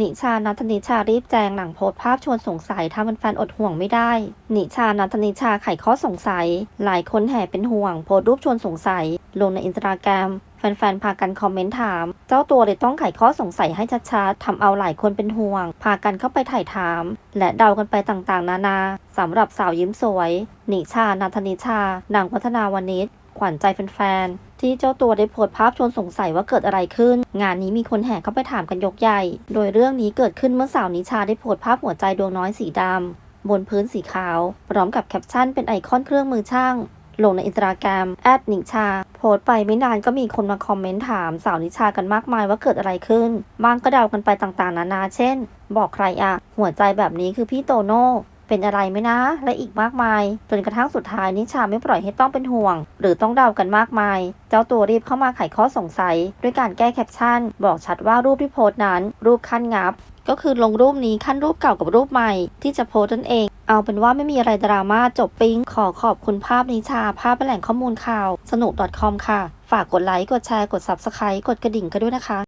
นิชานัทนิชารีบแจงหลังโพสต์ภาพชวนสงสัยถ้ามันแฟนๆอดห่วงไม่ได้ นิชานัทนิชาไขข้อสงสัย หลายคนแห่เป็นห่วง โพสต์รูปชวนสงสัย ลงในอินสตาแกรมแฟนๆ พากันคอมเมนต์ถาม เจ้าตัวเลยต้องไขข้อสงสัยให้ชัดๆทำเอาหลายคนเป็นห่วง พากันเข้าไปถ่ายถาม และเดากันไปต่างๆ นานาสำหรับสาวยิ้มสวย นิชานัทนิชานางพัฒนาวนิช ขวัญใจแฟนๆ ที่เจ้าตัวได้โพสต์ภาพชวนสงสัยว่าเกิดอะไรขึ้น งานนี้มีคนแห่เข้าไปถามกันยกใหญ่ โดยเรื่องนี้เกิดขึ้นเมื่อสาวนิชาได้โพสต์ภาพหัวใจดวงน้อยสีดำบนพื้นสีขาว พร้อมกับแคปชั่นเป็นไอคอนเครื่องมือช่างลงในอินสตาแกรมแอดนิชา โพสต์ไปไม่นานก็มีคนมาคอมเมนต์ถามสาวนิชากันมากมายว่าเกิดอะไรขึ้น บางก็เดากันไปต่างๆ นานา เช่น บอกใครอะหัวใจแบบนี้คือพี่โตโน่ เป็นอะไรไหมนะ และอีกมากมาย จนกระทั่งสุดท้ายนิชาไม่ปล่อยให้ต้องเป็นห่วง หรือต้องเดากันมากมาย เจ้าตัวรีบเข้ามาไขข้อสงสัย ด้วยการแก้แคปชั่น บอกชัดว่ารูปที่โพสต์นั้น รูปขั้นงับ ก็คือลงรูปนี้ขั้นรูปเก่ากับรูปใหม่ ที่จะโพสต์นั่นเองเอาเป็นว่าไม่มีอะไรดราม่าจบปิ๊งขอขอบคุณภาพนิชา ภาพเป็นแหล่งข้อมูลข่าว สนุก .com ค่ะ ฝากกดไลค์ กดแชร์ กด subscribe กดกระดิ่งกันด้วยนะคะ